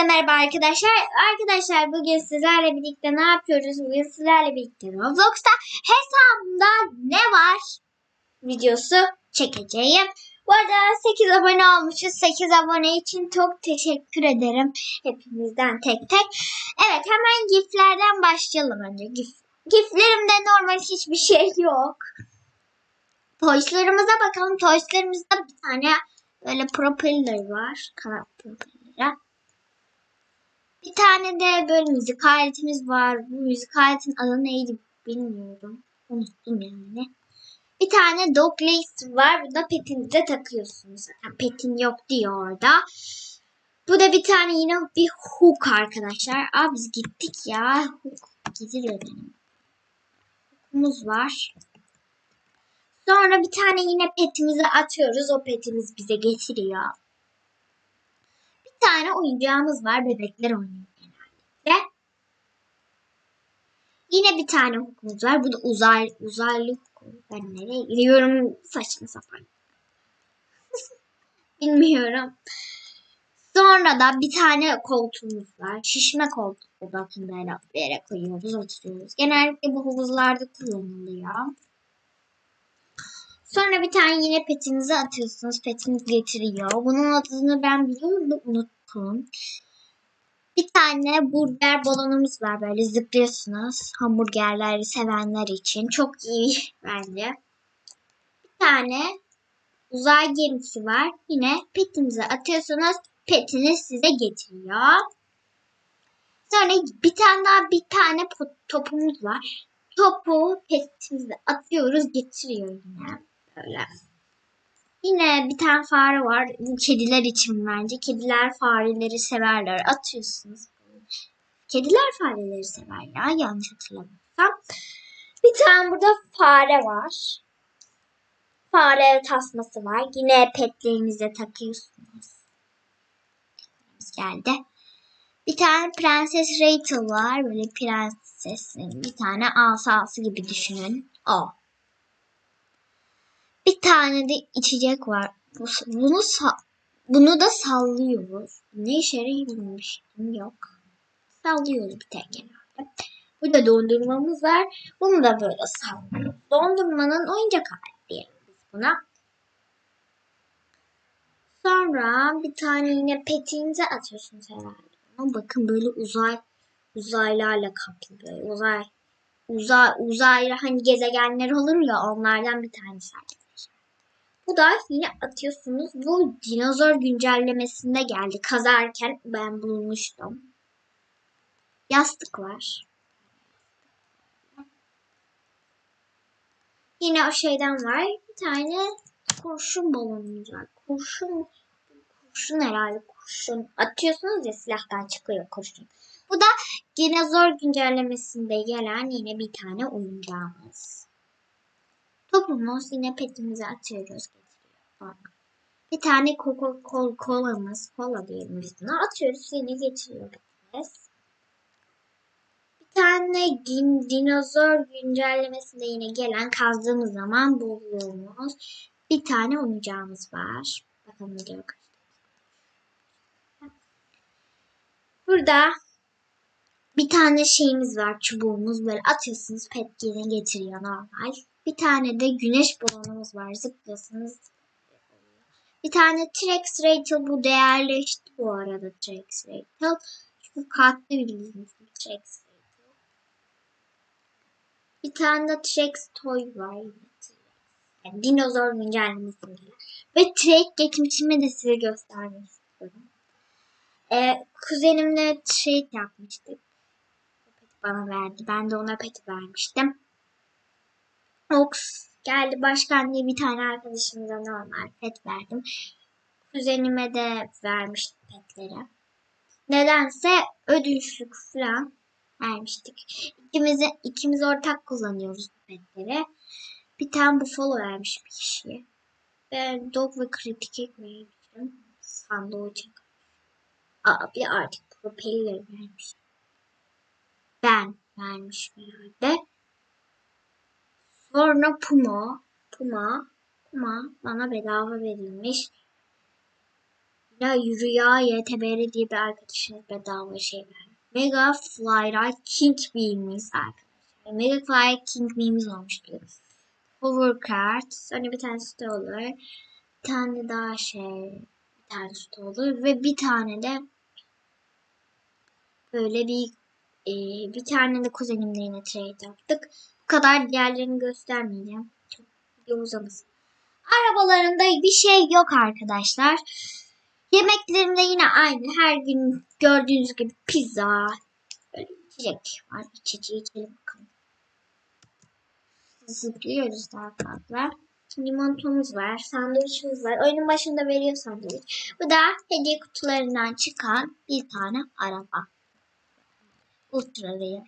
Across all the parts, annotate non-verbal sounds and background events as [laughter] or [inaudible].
Hepinize merhaba arkadaşlar. Arkadaşlar bugün sizlerle birlikte ne yapıyoruz? Bugün sizlerle birlikte Roblox'ta hesabımda ne var videosu çekeceğim. Bu arada 8 abone olmuşuz. 8 abone için çok teşekkür ederim. Hepinizden tek tek. Evet hemen giflerden başlayalım önce. Gif. Giflerimde normal hiçbir şey yok. Toyslarımıza bakalım. Toyslarımızda bir tane böyle propeller var. Kanat propelleri. Bir tane de böyle müzik aletimiz var. Bu müzik aletin adı neydi bilmiyorum. Unuttum yani. Bir tane dog lace var. Bu da petinize takıyorsunuz. Zaten petin yok diyor orada. Bu da bir tane yine bir hook arkadaşlar. Aa biz gittik ya. Hook gidiyor benim. Hookumuz var. Sonra bir tane yine petimizi atıyoruz. O petimiz bize getiriyor. Tane oyuncağımız var. Bebekler oynuyor genellikle. Yine bir tane hukumuz var. Bu da uzay, uzaylı hukum. Ben nereye gidiyorum? Saçma sapan. [laughs] Bilmiyorum. Sonra da bir tane koltuğumuz var. Şişme koltuk. Bir yere koyuyoruz, oturuyoruz. Genellikle bu havuzlarda kullanılıyor. Sonra bir tane yine petinizi atıyorsunuz. Petiniz getiriyor. Bunun adını ben biliyorum unuttum. Bir tane burger balonumuz var. Böyle zıplıyorsunuz. Hamburgerleri sevenler için. Çok iyi [laughs] bence. Bir tane uzay gemisi var. Yine petinizi atıyorsunuz. Petiniz size getiriyor. Sonra bir tane daha bir tane topumuz var. Topu petimize atıyoruz getiriyor yine. Böyle. Yine bir tane fare var. Bu kediler için bence. Kediler fareleri severler. Atıyorsunuz. Kediler fareleri sever ya. Yanlış hatırlamıyorsam. Bir tane burada fare var. Fare tasması var. Yine petlerinize takıyorsunuz. Geldi. Bir tane Prenses Rachel var. Böyle prensesin bir tane asası gibi düşünün. O. Bir tane de içecek var. Bu- Bunu bunu da sallıyoruz. Ne işe bilmiştim yok. Sallıyoruz bir tek genelde. Burada dondurmamız var. Bunu da böyle sallıyoruz. Dondurmanın oyuncak hali diyelim biz buna. Sonra bir tane yine petinize atıyorsunuz herhalde. Ama bakın böyle uzay uzaylarla kaplı böyle uzay uzay uzaylı hani gezegenler olur ya onlardan bir tanesi. Bu da yine atıyorsunuz. Bu dinozor güncellemesinde geldi. Kazarken ben bulmuştum. Yastık var. Yine o şeyden var. Bir tane kurşun balonumuz var. Kurşun kurşun herhalde kurşun. Atıyorsunuz ya silahtan çıkıyor kurşun. Bu da dinozor güncellemesinde gelen yine bir tane oyuncağımız. Topumuz yine petimize atıyoruz. Bak. Bir tane Coca-Cola kolamız, kola diyelim buna. Atıyoruz yine petimiz. Bir tane din, dinozor güncellemesinde yine gelen kazdığımız zaman bulduğumuz bir tane oyuncağımız var. Bakalım ne diyor. Burada bir tane şeyimiz var çubuğumuz böyle atıyorsunuz pet getiriyor normal. Bir tane de güneş balonumuz var zıplıyorsunuz. Bir tane T-Rex Rachel bu değerleşti bu arada T-Rex Rachel. Çünkü kalktı bildiğiniz gibi T-Rex Rachel. Bir tane de T-Rex Toy var. Yani dinozor güncellemesinde. Ve T-Rex geçmişimi de size göstermek istiyorum. Ee, kuzenimle trade yapmıştık. Bana verdi. Ben de ona peti vermiştim. Ox geldi başkan diye bir tane arkadaşımıza normal pet verdim. Kuzenime de vermiştim petleri. Nedense ödülçlük falan vermiştik. İkimiz, ikimiz ortak kullanıyoruz petleri. Bir tane buffalo vermiş bir kişiye. Ben dog ve kritik ek vermiştim. Sandığı çek. Aa, bir artık propeller vermiş. Ben vermiş herhalde. Sonra Puma. Puma. Puma bana bedava verilmiş. Ya Rüya YTBR diye bir arkadaşımız bedava şey verdi. Mega Flyray King Beam'imiz arkadaşlar. Mega Fly King Beam'imiz olmuştu. Hovercard. Sonra bir tanesi de olur. Bir tane daha şey. Bir tanesi de olur. Ve bir tane de böyle bir e, bir tane de kuzenimle yine trade yaptık. Kadar diğerlerini göstermeyeceğim. Çok video. Arabalarında bir şey yok arkadaşlar. Yemeklerinde yine aynı. Her gün gördüğünüz gibi pizza, böyle içecek var. İçeceği içelim bakalım. Zıplıyoruz daha fazla. Şimdi montumuz var, sandviçimiz var. Oyunun başında veriyor sandviç. Bu da hediye kutularından çıkan bir tane araba. Ultra Rare.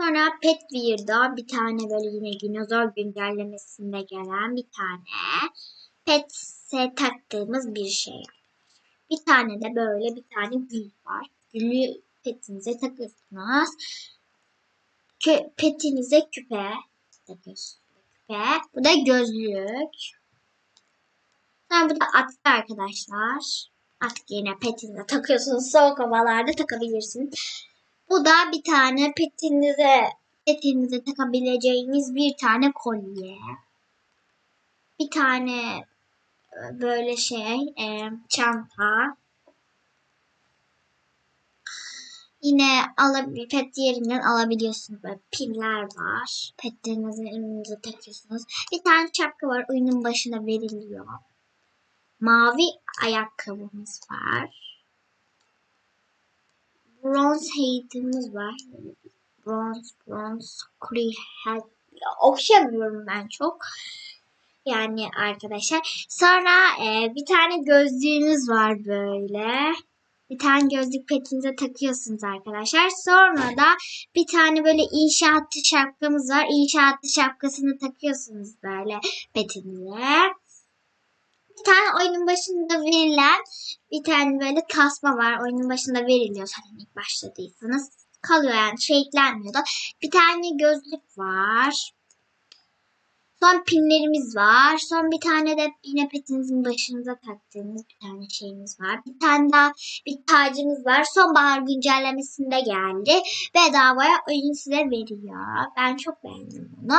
Sonra Pet Weir'da bir tane böyle yine dinozor güncellemesinde gelen bir tane Pet'e taktığımız bir şey. Bir tane de böyle bir tane gül var. Gülü petinize takıyorsunuz. Kö petinize küpe takıyorsunuz. Küpe. Bu da gözlük. Sonra bu da atkı arkadaşlar. Atkı yine petinize takıyorsunuz. Soğuk havalarda takabilirsiniz. Bu da bir tane petinize petinize takabileceğiniz bir tane kolye. Bir tane e, böyle şey e, çanta. Yine alabil pet yerinden alabiliyorsunuz. Böyle piller var. Petlerinizi önünüze takıyorsunuz. Bir tane şapka var. Oyunun başına veriliyor. Mavi ayakkabımız var. Bronze hate'imiz var. Bronze, bronze, kuri hat. Okuyamıyorum ben çok. Yani arkadaşlar. Sonra e, bir tane gözlüğünüz var böyle. Bir tane gözlük petinize takıyorsunuz arkadaşlar. Sonra da bir tane böyle inşaatçı şapkamız var. İnşaatçı şapkasını takıyorsunuz böyle petinize. Bir tane oyunun başında verilen bir tane böyle tasma var. Oyunun başında veriliyor zaten ilk başladıysanız. Kalıyor yani eklenmiyor da. Bir tane gözlük var. Son pinlerimiz var. Son bir tane de yine petinizin başınıza taktığınız bir tane şeyimiz var. Bir tane daha bir tacımız var. Sonbahar güncellemesinde geldi. Bedavaya oyun size veriyor. Ben çok beğendim bunu.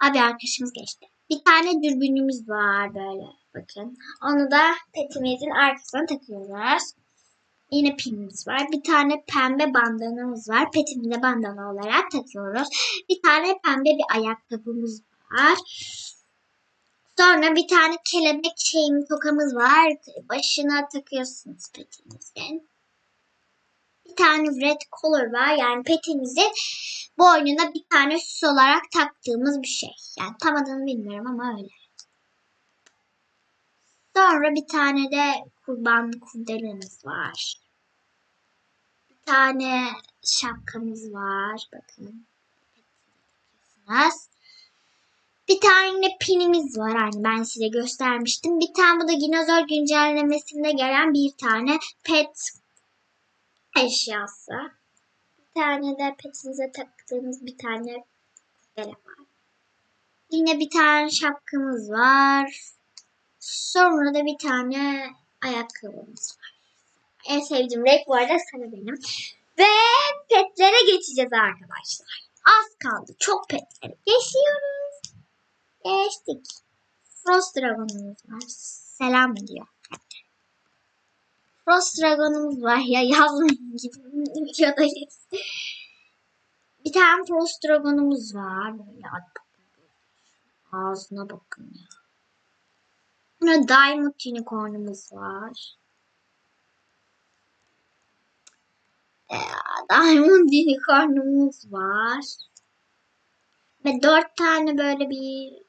Abi arkadaşımız geçti. Bir tane dürbünümüz var böyle. Bakın. Onu da petimizin arkasına takıyoruz. Yine pinimiz var. Bir tane pembe bandanamız var. Petimize bandana olarak takıyoruz. Bir tane pembe bir ayakkabımız var. Sonra bir tane kelebek şeyim tokamız var. Başına takıyorsunuz petinizin. Bir tane red color var. Yani petinizin bu oyununa bir tane süs olarak taktığımız bir şey. Yani tam adını bilmiyorum ama öyle. Sonra bir tane de kurban kurdelemiz var. Bir tane şapkamız var. Bakın. Bir tane pinimiz var. Hani ben size göstermiştim. Bir tane bu da dinozor güncellemesinde gelen bir tane pet eşyası. Bir tane de petinize taktığınız bir tane kurdele var. Yine bir tane şapkamız var. Sonra da bir tane ayakkabımız var. En sevdiğim renk bu arada sarı benim. Ve petlere geçeceğiz arkadaşlar. Az kaldı. Çok petlere geçiyoruz. Geçtik. Frost Dragon'umuz var. Selam diyor. Frost Dragon'umuz var. Ya [laughs] gibi videodayız. Bir tane Frost Dragon'umuz var. Böyle ağzına bakın ya. Buna Diamond Unicorn'umuz var. Ee, Diamond Unicorn'umuz var. Ve dört tane böyle bir,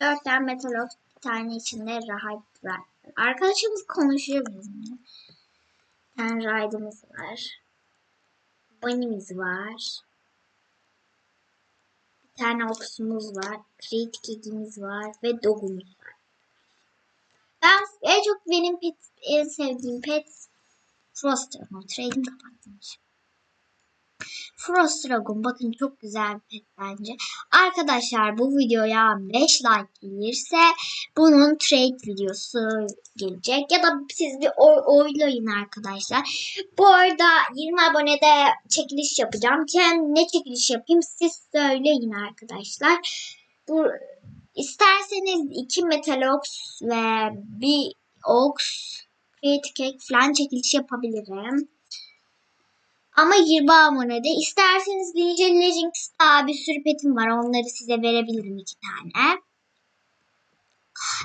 dört tane metal of bir tane içinde rahat var. Arkadaşımız konuşuyor bizimle. Tane ride'ımız var. Bunny'miz var. Bir tane okusumuz var. Creed Kig'imiz var. Ve Dog'umuz var. Ben en çok benim pet, en sevdiğim pet Froster. Trade'imi kapattım. Frost Dragon bakın çok güzel bir pet bence. Arkadaşlar bu videoya 5 like gelirse bunun trade videosu gelecek. Ya da siz bir oy oylayın arkadaşlar. Bu arada 20 abonede çekiliş yapacağım. Kim ne çekiliş yapayım siz söyleyin arkadaşlar. Bu isterseniz 2 Metal Ox ve bir Ox Create Cake falan çekiliş yapabilirim. Ama 20 abonede. İsterseniz Ninja Legends'ta bir sürü petim var. Onları size verebilirim iki tane.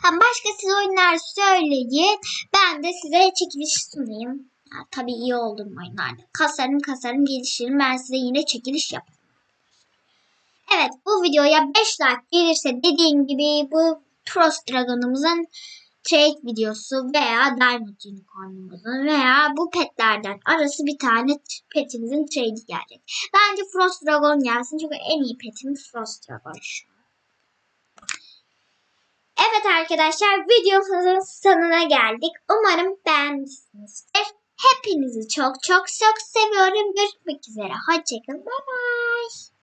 Ha, başka siz oyunlar söyleyin. Ben de size çekiliş sunayım. Ha, tabii iyi oldum oyunlarda. Kasarım kasarım gelişirim. Ben size yine çekiliş yaparım. Evet bu videoya 5 like gelirse dediğim gibi bu Frost Dragon'umuzun trade videosu veya Diamond Unicorn'umuzun veya bu petlerden arası bir tane petimizin trade'i gelecek. Bence Frost Dragon gelsin çünkü en iyi petim Frost Dragon şu. Evet arkadaşlar videomuzun sonuna geldik. Umarım beğenmişsinizdir. Hepinizi çok çok çok seviyorum. Görüşmek üzere. Hoşçakalın. Bye bye.